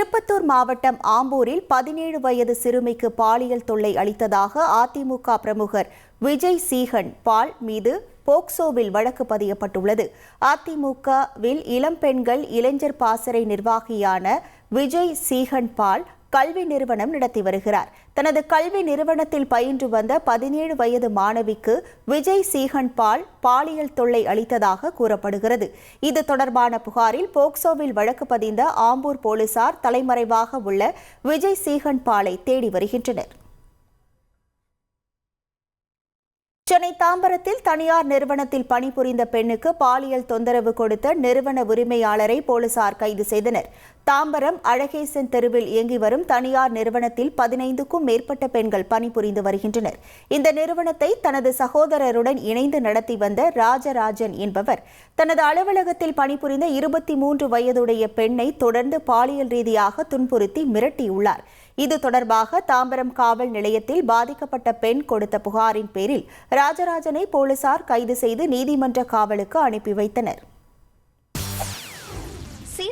திருப்பத்தூர் மாவட்டம் ஆம்பூரில் பதினேழு வயது சிறுமிக்கு பாலியல் தொல்லை அளித்ததாக அதிமுக பிரமுகர் விஜய் சீகன் பால் மீது போக்சோவில் வழக்கு பதியப்பட்டுள்ளது. அதிமுகவில் இளம் பெண்கள் இளைஞர் பாசறை நிர்வாகியான விஜய் சீகன் பால் கல்வி நிறுவனம் நடத்தி வருகிறார். தனது கல்வி நிறுவனத்தில் பயின்று வந்த பதினேழு வயது மாணவிக்கு விஜய் சீகன் பால் பாலியல் தொல்லை அளித்ததாக கூறப்படுகிறது. இது தொடர்பான புகாரில் போக்சோவில் வழக்கு பதிந்த ஆம்பூர் போலீசார் தலைமறைவாக உள்ள விஜய் சீகன் பாலை தேடி வருகின்றனர். சென்னை தாம்பரத்தில் தனியார் நிறுவனத்தில் பணிபுரிந்த பெண்ணுக்கு பாலியல் தொந்தரவு கொடுத்த நிறுவன உரிமையாளரை போலீசார் கைது செய்தனர். தாம்பரம் அழகேசன் தெருவில் இயங்கி வரும் தனியார் நிறுவனத்தில் பதினைந்துக்கும் மேற்பட்ட பெண்கள் பணிபுரிந்து வருகின்றனர். இந்த நிறுவனத்தை தனது சகோதரருடன் இணைந்து நடத்தி வந்த ராஜராஜன் என்பவர் தனது அலுவலகத்தில் பணிபுரிந்த இருபத்தி மூன்று வயதுடைய பெண்ணை தொடர்ந்து பாலியல் ரீதியாக துன்புறுத்தி மிரட்டியுள்ளார். இது தொடர்பாக தாம்பரம் காவல் நிலையத்தில் பாதிக்கப்பட்ட பெண் கொடுத்த புகாரின் பேரில் ராஜராஜனை போலீசார் கைது செய்து நீதிமன்ற காவலுக்கு அனுப்பி வைத்தனர்.